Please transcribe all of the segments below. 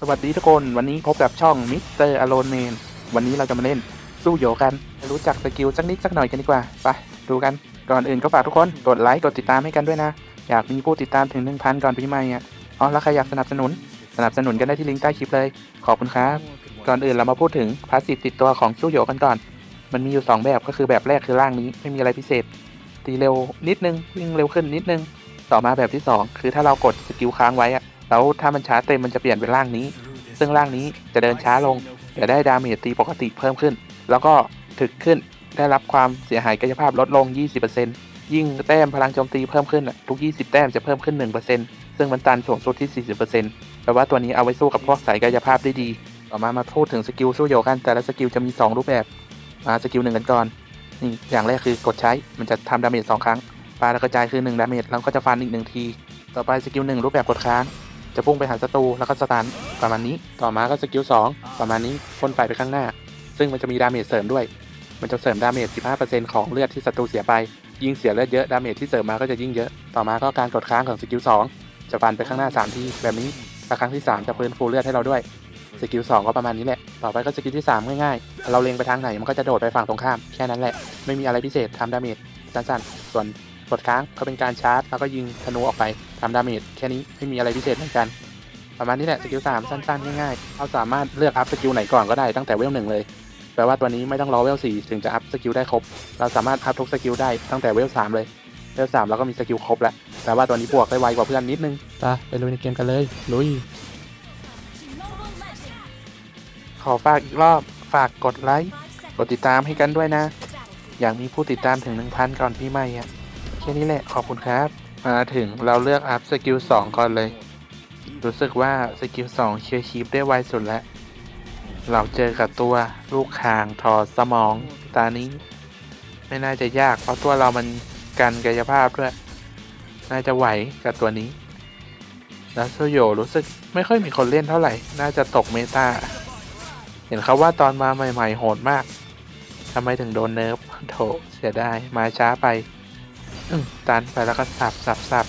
สวัสดีทุกคน วันนี้พบกับช่องมิสเตอร์อโลนเมนวันนี้เราจะมาเล่นสู้โยกัน รู้จักสกิลสักนิดสักหน่อยกันดีกว่า ไป ดูกัน ก่อนอื่นก็ฝากทุกคน กดไลค์ กดติดตามให้กันด้วยนะ อยากมีผู้ติดตามถึง 1,000 ก่อนปีใหม่อะอ๋อแล้วใครอยากสนับสนุน สนับสนุนกันได้ที่ลิงก์ใต้คลิปเลย ขอบคุณครับ ก่อนอื่นเรามาพูดถึงพาสซีฟติดตัวของสู้โยกันก่อน มันมีอยู่สองแบบ ก็คือแบบแรกคือร่างนี้ ไม่มีอะไรพิเศษ ตีเร็วนิดนึง วิ่งเร็วขึ้นนิดนึง ต่อมาแบบที่สองคือถ้าเรากดสกิลค้างไว้อะ แล้วถ้ามันช้าเต็มมันจะเปลี่ยนเป็นร่างนี้ ซึ่งร่างนี้จะเดินช้าลงแต่ได้ดาเมจตีปกติเพิ่มขึ้น แล้วก็ถึกขึ้นได้รับความเสียหายกายภาพลดลง 20%ยิ่งแต้มพลังโจมตีเพิ่มขึ้นอะทุก 20 แต้มจะเพิ่มขึ้น 1%ซึ่งมันตันสูงสุดที่ 40%แปลว่าตัวนี้เอาไว้สู้กับพวกสายกายภาพได้ดี ต่อมามาพูดถึงสกิลสู้โยกัน แต่ละสกิลจะมี 2 รูปแบบ มาสกิลหนึ่งกันก่อน นี่อย่างแรกคือกดใช้ มันจะทำดาเมจสองครั้งปาแล้วกระจายคือ 1 ดาเมจแล้วก็จะฟันอีกหนึ่งที ต่อไปสกิลหนึ่งรูปแบบกดค้าง จะพุ่งไปหาศัตรูแล้วก็สตันประมาณนี้ต่อมาก็สกิล2ประมาณนี้พ่นไฟไปข้างหน้า ซึ่งมันจะมีดาเมจเสริมด้วย มันจะเสริมดาเมจ 15%ของเลือดที่ศัตรูเสียไป ยิ่งเสียเลือดเยอะดาเมจที่เสริมมาก็จะยิ่งเยอะ ต่อมาก็การกดค้างของสกิล2จะฟันไปข้างหน้า 3 ทีแบบนี้และครั้งที่ 3 จะฟื้นฟูเลือดให้เราด้วยสกิล2ก็ประมาณนี้แหละ ต่อไปก็สกิลที่ 3 ง่ายๆ เราเล็งไปทางไหนมันก็จะโดดไปฝั่งตรงข้าม แค่นั้นแหละ ไม่มีอะไรพิเศษทำดาเมจสั้นๆ ส่วน กดค้างก็เป็นการชาร์จ แล้วก็ยิงธนูออกไปทำดาเมจแค่นี้ไม่มีอะไรพิเศษเหมือนกัน ประมาณนี้แหละสกิล3สั้นๆ ง่ายๆเราสามารถเลือกอัพสกิลไหนก่อนก็ได้ตั้งแต่เวลหนึ่งเลยแปลว่าตัวนี้ไม่ต้องรอเวลสี่ถึงจะอัพสกิลได้ครบ เราสามารถอัพทุกสกิลได้ตั้งแต่เวลสามเลย เวลสามเราก็มีสกิลครบแล้วแปลว่าตัวนี้บวกได้ไวกว่าเพื่อนนิดนึงไปไปลุยในเกมกันเลยลุยขอฝากอีกรอบฝากกดไลค์กดติดตามให้กันด้วยนะ อยากมีผู้ติดตามถึง 1,000 ก่อนพี่ใหม่อะแค่นี้แหละ ขอบคุณครับ มาถึงเราเลือกอัพสกิล2ก่อนเลย รู้สึกว่าสกิล2เคลียร์คีปได้ไวสุดแล้ว เราเจอกับตัวลูกคางถอดสมองตานี้ ไม่น่าจะยาก เพราะตัวเรามันกันกายภาพด้วย น่าจะไหวกับตัวนี้แล้วโซโยรู้สึกไม่ค่อยมีคนเล่นเท่าไหร่ น่าจะตกเมตา เห็นเขาว่าตอนมาใหม่ ๆ โหดมากทำไมถึงโดนเนิร์ฟโถเสียดายมาช้าไป อืมตันไปแล้วก็สับสับสับ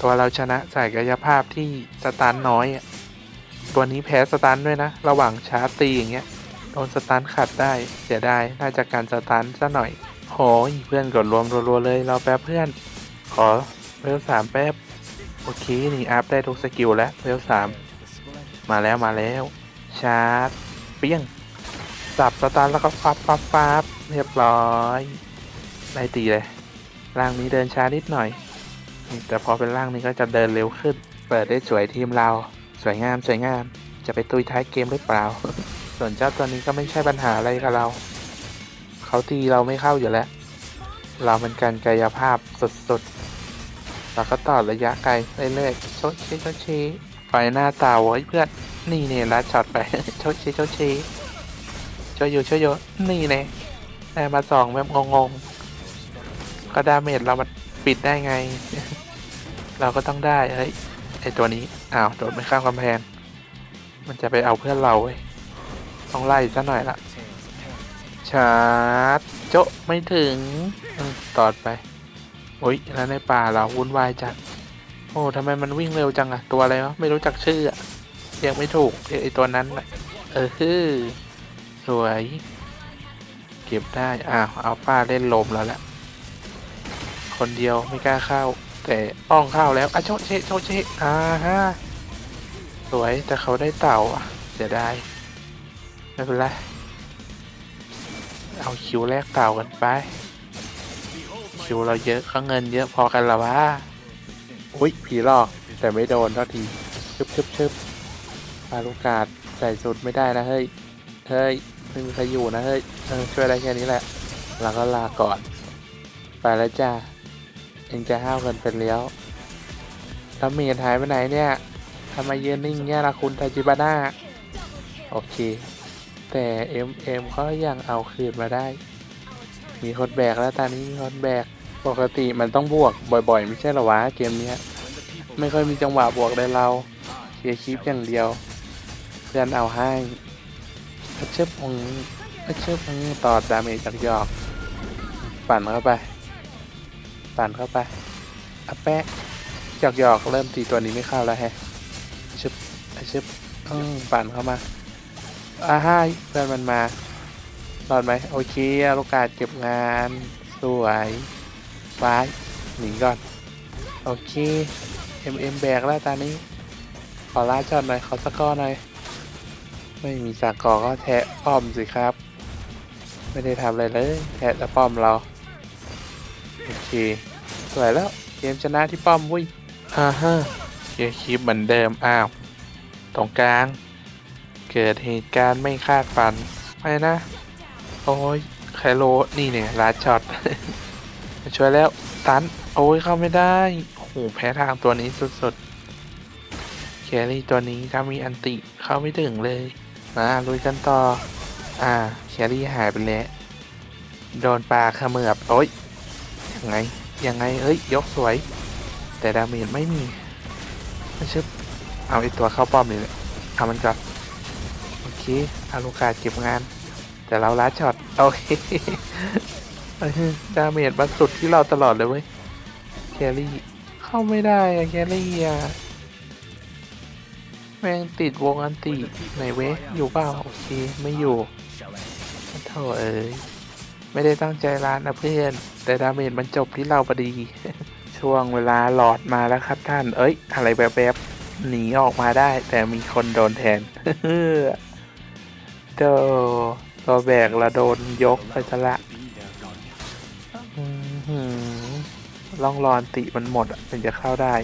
ตัวเราชนะใสายกายภาพที่สตันน้อยอะตัวนี้แพ้สตันด้วยนะ ระหว่างชาร์จตีอย่างเงี้ยโดนสตันขัดได้เสียดายน่าจะการสตันซะหน่อยโหยเพื่อนกดรวมรัวๆเลยเราแป๊บเพื่อน ขอเวลสามแป๊บโอเคนี่อัพได้ทุกสกิลแล้วเวลสามมาแล้วมาแล้ว ชาร์จเปี้ยงสับสตาร์ทแล้วก็ฟับฟับฟับเรียบร้อยได้ตีเลย ร่างนี้เดินช้านิดหน่อย แต่พอเป็นร่างนี้ก็จะเดินเร็วขึ้น เปิดได้สวยทีมเรา สวยงามสวยงาม จะไปตุยท้ายเกมหรือเปล่า ส่วนเจ้าตัวนี้ก็ไม่ใช่ปัญหาอะไรกับเรา เขาตีเราไม่เข้าอยู่แล้ว เราเป็นการกายภาพสุดๆเราก็ต่อระยะไกลเรื่อยๆชดเชโชดเชไฟหน้าตาไว้เพื่อนนี่เนี่ยลัดช็อตไปชดเชโชดเชช่วยอยู่ช่วยอยู่นี่เนี่ยได้มาสองแบบงงๆ ก็ดาเมจเรามันปิดได้ไง เราก็ต้องได้เฮ้ยไอตัวนี้อ้าวโดดไม่ข้ามกำแพงมันจะไปเอาเพื่อนเราเว้ยต้องไล่ซะหน่อยละชาร์จโจะไม่ถึงตอดไปโอ้ยแล้วในป่าเราวุ่นวายจัดโอ้ทำไมมันวิ่งเร็วจังอะตัวอะไรวะไม่รู้จักชื่ออะเรียกไม่ถูกเรียกไอตัวนั้นน่ะเออคือสวย เก็บได้อ้าวเอาป้าเล่นลมแล้วแหละ คนเดียวไม่กล้าเข้า แต่อ้องเข้าแล้วอะโชเชโชเชอ่าฮะสวยแต่เขาได้เต่าอะเสียดายไม่เป็นไรเอาคิวแรกเต่ากันไป คิวเราเยอะเขาเงินเยอะพอกันละวะอุ้ยผีหลอกแต่ไม่โดนเท่าทีชึบชึบชึบปาลูกาดใส่สุดไม่ได้นะเฮ้ยเฮ้ยไม่มีใครอยู่นะเฮ้ยช่วยได้แค่นี้แหละเราก็ลาก่อน ไปแล้วจ้า เองจะห้าวกันเป็นเลี้ยวแล้วเมียนหายไปไหนเนี่ยทำไมยืนนิ่งเนี่ยล่ะคุณทาจิบาน่าโอเค แต่เอ็มเอ็มก็ยังเอาคืนมาได้ มีคนแบกแล้วตอนนี้มีคนแบกปกติมันต้องบวกบ่อยๆ ไม่ใช่หรอวะเกมเนี้ยไม่ค่อยมีจังหวะบวกได้เราเคลียร์คลิปอย่างเดียวเพื่อนเอาให้เชิบองเชิบองต่อดาเมจจากหยอก ปั่นเข้าไป ปั่นเข้าไปอะแปะหยอกหยอกๆเริ่มตีตัวนี้ไม่เข้าแล้วแฮะชึบอะชึบอืมปั่นเข้ามาอ่าให้เพื่อนมันมารอดไหมโอเคโอกาสเก็บงาน สวยบายหนีก่อน โอเค MM แบกแล้วตอนนี้ ขอลาจอดหน่อย ขอสกอร์หน่อย ไม่มีสกอร์ก็แทะป้อมสิครับ ไม่ได้ทำอะไรเลย แทะแต่ป้อมเรา โอเค สวยแล้ว เกมชนะที่ป้อมวุ้ยอ่าฮะเกียร์คลิปเหมือนเดิม อ้าว ตรงกลาง เกิดเหตุการณ์ไม่คาดฝันไม่นะ โอ้ยไคโลนี่เนี่ยลาช็อตมาช่วยแล้วตัน โอ้ยเข้าไม่ได้โอ้โหแพ้ทางตัวนี้สุดๆแครี่ตัวนี้ถ้ามีอันติเข้าไม่ถึงเลยมาลุยกันต่อ อ่าแครี่หายไปแล้ว โดนปลาเขมือบโอ้ย ไง ยังไง เอ้ย ยกสวย แต่ดาเมจไม่มีไม่ใช่เอาไอตัวเข้าป้อมนี่แหละทำมันก่อนโอเคอาลูกาเก็บงาน แต่เราลัดช็อตโอเคดาเมจมันสุดที่เราตลอดเลยเว้ยแครี่เข้าไม่ได้อะแครี่อะแม่งติดวงอันติไหนเว้ยอยู่เปล่าโอเคไม่อยู่โถเอ้ย ไม่ได้ตั้งใจร้านนะเพื่อนแต่ดาเมจมันจบที่เราพอดี ช่วงเวลาหลอดมาแล้วครับท่าน เอ้ย อะไรแบบๆหนีออกมาได้ แต่มีคนโดนแทนเจ้าตัวแบกละโดนยกไปซะละล่องรอนติมันหมดถึงจะเข้าได้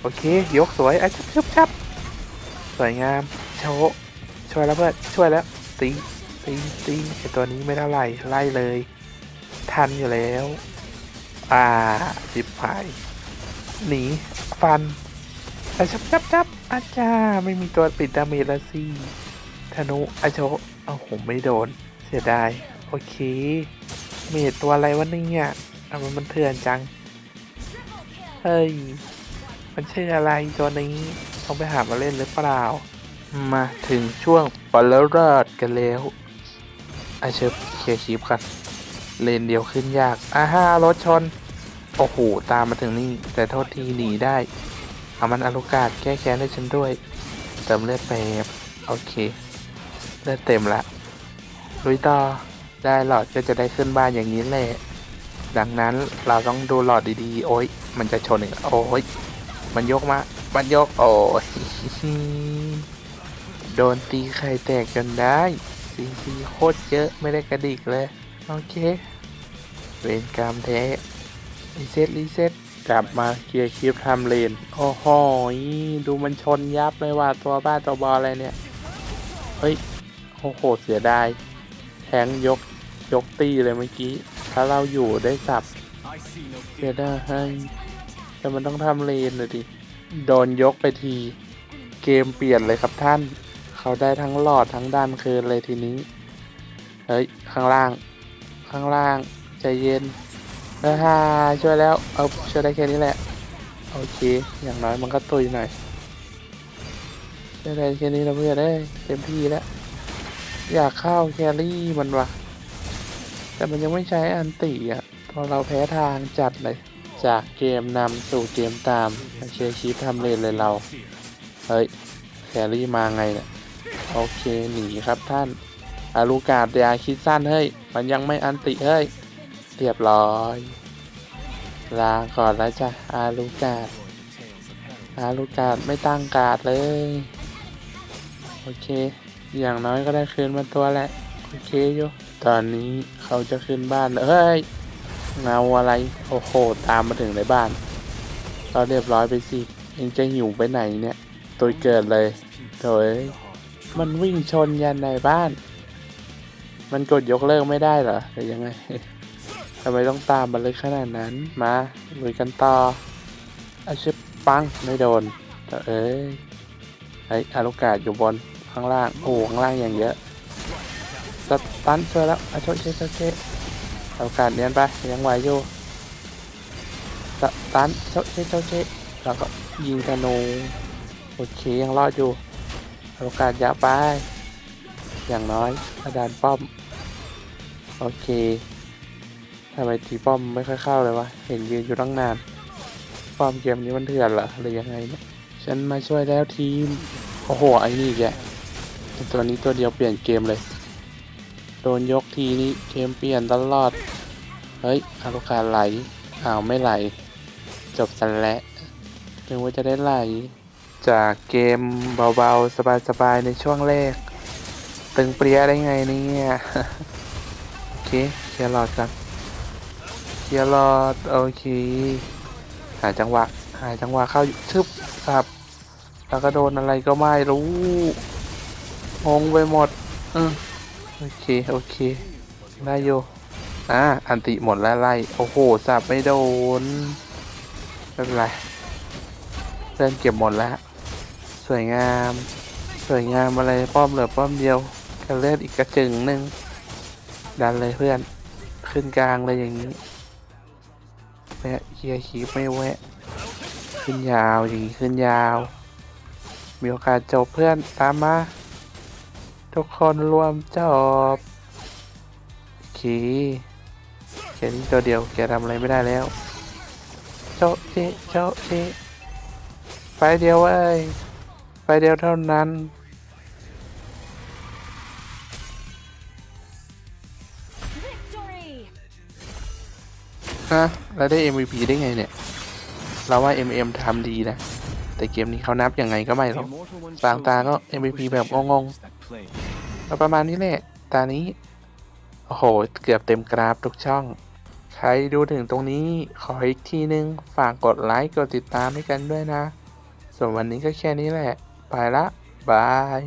โอเค ยกสวยอะชับชับชับสวยงาม โชว์ช่วยแล้วเพื่อนช่วยแล้วตี ตีตีไอตัวนี้ไม่เท่าไหร่ไล่เลย ทันอยู่แล้ว อ่าจิบหายหนีฟันแต่ชับชับชับอาจาไม่มีตัวปิดดาเมจละสิธนุอาโชเอาผมไม่โดน เสียดาย โอเค เมจตัวอะไรวะเนี่ยทำไมมันเถื่อนจัง เฮ้ย มันชื่ออะไรตัวนี้ต้องไปหามาเล่นหรือเปล่า มาถึงช่วงปลรอดกันแล้ว ไอเชิญเคลียร์คลิปกันเลนเดียวขึ้นยากอ่าฮ่ารถชน โอ้โห ตามมาถึงนี่ แต่โทษทีหนีได้ เอามันอารกาศแก้แค้นให้ฉันด้วย เติมเลือดไปโอเค เลือดเต็มละลุยต่อ ได้หลอดก็จะได้ขึ้นบ้านอย่างนี้แหละ ดังนั้นเราต้องดูหลอดดีๆ โอ้ย มันจะชนอีก โอ้ย มันยกมา มันยก โอ้ย โดนตีไข่แตกจนได้ ซีซีโคตรเยอะไม่ได้กระดิกเลย โอเค เวรกรรมแท้รีเซ็ตรีเซ็ตกลับมาเคลียร์คลิปทำเลน โอ้โหดูมันชนยับเลยว่าตัวบ้าตัวบออะไรเนี่ย เฮ้ย โอ้โห เสียดาย แทงยก ยกตีเลยเมื่อกี้ ถ้าเราอยู่ได้สับ เสียดายให้ แต่มันต้องทำเลนเลยดิ โดนยกไปที เกมเปลี่ยนเลยครับท่าน เขาได้ทั้งหลอดทั้งด้านคืนเลยทีนี้ เฮ้ย ข้างล่าง ข้างล่าง ใจเย็นเฮ่าช่วยแล้ว เอาช่วยได้แค่นี้แหละ โอเค อย่างน้อยมันก็ตุยหน่อยช่วยได้แค่นี้แล้วเพื่อนเอ้ยเต็มที่แล้ว อยากเข้าแครี่มันวะแต่มันยังไม่ใช้อันติอะ พอเราแพ้ทางจัดเลย จากเกมนำสู่เกมตามเชียร์ชีพทำเลนเลยเรา เฮ้ยแครี่มาไงเนี่ย โอเคหนีครับท่านอาลูกาดยาคิดสั้นเฮ้ย มันยังไม่อันติเฮ้ย เรียบร้อย ลาก่อนแล้วจ้ะอาลูกาดอาลูกาดไม่ตั้งการ์ดเลย โอเค อย่างน้อยก็ได้คืนมาตัวแหละ โอเคอยู่ตอนนี้เขาจะขึ้นบ้านเฮ้ยเงาอะไร โอ้โห ตามมาถึงในบ้านก็เรียบร้อยไปสิยังจะหิวไปไหนเนี่ย ตัวเกิดเลยโถย มันวิ่งชนยันในบ้าน มันกดยกเลิกไม่ได้เหรอหรือยังไงทำไมต้องตามมาเลยขนาดนั้น มาลุยกันต่ออาชิบปังไม่โดนแต่เอ้ยไออารุกาศอยู่บนข้างล่างโอ้ข้างล่างอย่างเยอะสตันช่วยแล้วอาโชเชโชเชอารุกาศเนียนไปยังไหวอยู่สตันโชเชโชเชแล้วก็ยิงธนูโอเคยังรอดอยู่ โอกาศยาวไป อย่างน้อยกระดานป้อม โอเคทำไมตีป้อมไม่ค่อยเข้าเลยวะ เห็นยืนอยู่ตั้งนาน ป้อมเกมนี้มันเถื่อนเหรอหรือยังไงเนี่ย ฉันมาช่วยแล้วทีม โอ้โห ไอ้นี่แกตัวนี้ตัวเดียวเปลี่ยนเกมเลย โดนยกทีนี้เกมเปลี่ยนตลอด เฮ้ยอารุการไหล อ้าวไม่ไหล จบสันแล้วนึกว่าจะได้ไหล จากเกมเบาๆ สบายๆ ในช่วงแรก ตึงเปรี้ยได้ไงเนี่ยโอเคเคลียร์หลอดกันเคลียร์หลอดโอเคหาจังหวะหาจังหวะเข้าอยู่ชึบครับ แล้วก็โดนอะไรก็ไม่รู้งงไปหมดอืโอเค โอเคได้อยู่อ่าอันติหมดแล้วไล่โอ้โหสับไม่โดนไม่เป็นไรเล่นเก็บหมดแล้ว สวยงาม สวยงามอะไรป้อมเหลือป้อมเดียวกันเลือดอีกกระจึงหนึ่งดันเลยเพื่อน ขึ้นกลางเลยอย่างนี้แวะเฮียขีไม่แวะ ขึ้นยาวอย่างนี้ขึ้นยาว มีโอกาสจบเพื่อนตามมา ทุกคนรวมจบโอเคแค่นี้ตัวเดียวแกทำอะไรไม่ได้แล้วโจะเจะโจะเจะไปเดียวเว้ย ไปเดียวเท่านั้น Victory! ฮะแล้วได้ MVP ได้ไงเนี่ย เราว่า MM ทำดีนะ แต่เกมนี้เขานับยังไงก็ไม่หรอกบางตาก็ MVP แบบงงๆก็ประมาณนี้แหละ ตานี้ โอ้โห เกือบเต็มกราฟทุกช่อง ใครดูถึงตรงนี้ขออีกทีนึง ฝากกดไลค์ กดติดตามให้กันด้วยนะ ส่วนวันนี้ก็แค่นี้แหละ ไปละบาย